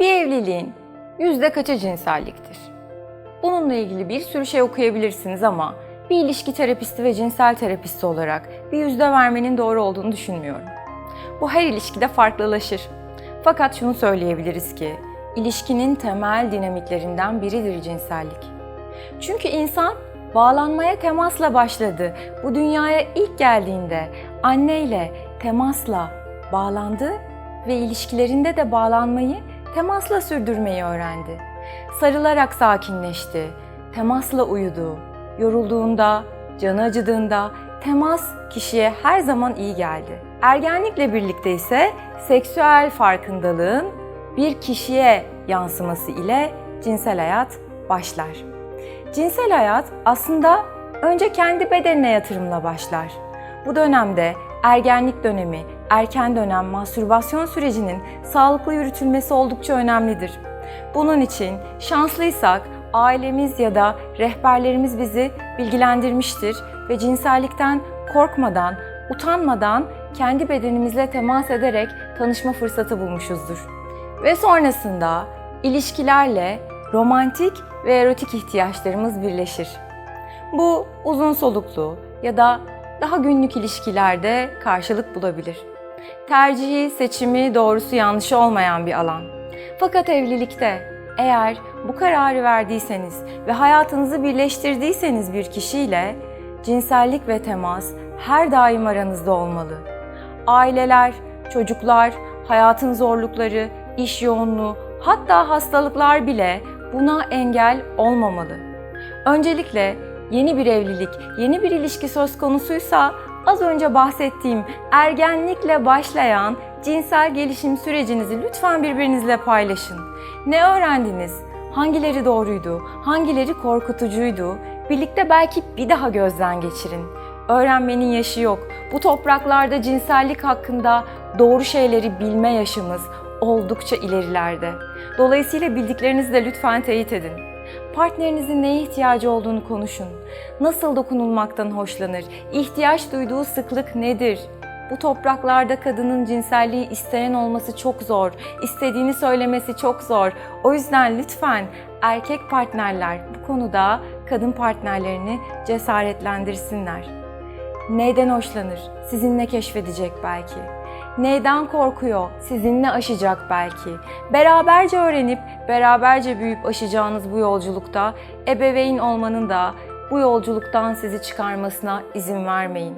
Bir evliliğin yüzde kaçı cinselliktir? Bununla ilgili bir sürü şey okuyabilirsiniz ama bir ilişki terapisti ve cinsel terapisti olarak bir yüzde vermenin doğru olduğunu düşünmüyorum. Bu her ilişkide farklılaşır. Fakat şunu söyleyebiliriz ki ilişkinin temel dinamiklerinden biridir cinsellik. Çünkü insan bağlanmaya temasla başladı. Bu dünyaya ilk geldiğinde anneyle temasla bağlandı ve ilişkilerinde de bağlanmayı temasla sürdürmeyi öğrendi. Sarılarak sakinleşti, temasla uyudu. Yorulduğunda, canı acıdığında temas kişiye her zaman iyi geldi. Ergenlikle birlikte ise seksüel farkındalığın bir kişiye yansıması ile cinsel hayat başlar. Cinsel hayat aslında önce kendi bedenine yatırımla başlar. Bu dönemde ergenlik dönemi, erken dönem mastürbasyon sürecinin sağlıklı yürütülmesi oldukça önemlidir. Bunun için şanslıysak ailemiz ya da rehberlerimiz bizi bilgilendirmiştir ve cinsellikten korkmadan, utanmadan kendi bedenimizle temas ederek tanışma fırsatı bulmuşuzdur. Ve sonrasında ilişkilerle romantik ve erotik ihtiyaçlarımız birleşir. Bu uzun soluklu ya da daha günlük ilişkilerde karşılık bulabilir. Tercihi, seçimi, doğrusu yanlışı olmayan bir alan. Fakat evlilikte eğer bu kararı verdiyseniz ve hayatınızı birleştirdiyseniz bir kişiyle cinsellik ve temas her daim aranızda olmalı. Aileler, çocuklar, hayatın zorlukları, iş yoğunluğu, hatta hastalıklar bile buna engel olmamalı. Öncelikle yeni bir evlilik, yeni bir ilişki söz konusuysa az önce bahsettiğim ergenlikle başlayan cinsel gelişim sürecinizi lütfen birbirinizle paylaşın. Ne öğrendiniz? Hangileri doğruydu? Hangileri korkutucuydu? Birlikte belki bir daha gözden geçirin. Öğrenmenin yaşı yok. Bu topraklarda cinsellik hakkında doğru şeyleri bilme yaşımız oldukça ilerilerde. Dolayısıyla bildiklerinizi de lütfen teyit edin. Partnerinizin neye ihtiyacı olduğunu konuşun. Nasıl dokunulmaktan hoşlanır? İhtiyaç duyduğu sıklık nedir? Bu topraklarda kadının cinselliği isteyen olması çok zor. İstediğini söylemesi çok zor. O yüzden lütfen erkek partnerler bu konuda kadın partnerlerini cesaretlendirsinler. Neyden hoşlanır? Sizinle keşfedecek belki. Neyden korkuyor? Sizinle aşacak belki. Beraberce öğrenip, beraberce büyüyüp aşacağınız bu yolculukta ebeveyn olmanın da bu yolculuktan sizi çıkarmasına izin vermeyin.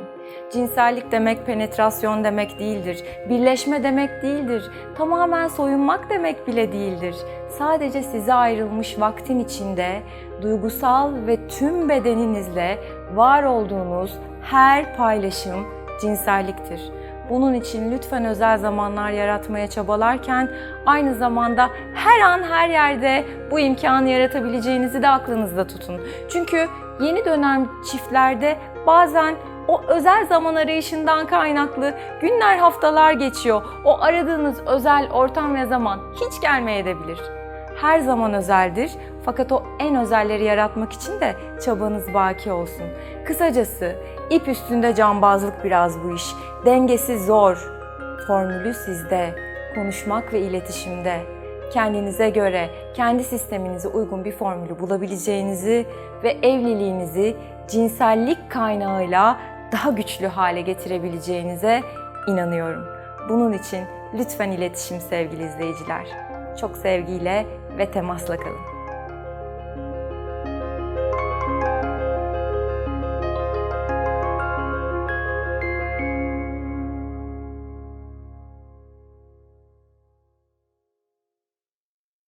Cinsellik demek penetrasyon demek değildir. Birleşme demek değildir. Tamamen soyunmak demek bile değildir. Sadece size ayrılmış vaktin içinde duygusal ve tüm bedeninizle var olduğunuz her paylaşım cinselliktir. Bunun için lütfen özel zamanlar yaratmaya çabalarken aynı zamanda her an her yerde bu imkanı yaratabileceğinizi de aklınızda tutun. Çünkü yeni dönem çiftlerde bazen o özel zaman arayışından kaynaklı günler haftalar geçiyor. O aradığınız özel ortam ve zaman hiç gelmeyebilir. Her zaman özeldir fakat o en özelleri yaratmak için de çabanız baki olsun. Kısacası ip üstünde cambazlık biraz bu iş. Dengesi zor. Formülü sizde. Konuşmak ve iletişimde. Kendinize göre, kendi sisteminize uygun bir formülü bulabileceğinizi ve evliliğinizi cinsellik kaynağıyla daha güçlü hale getirebileceğinize inanıyorum. Bunun için lütfen iletişim sevgili izleyiciler. Çok sevgiyle ve temasla kalın.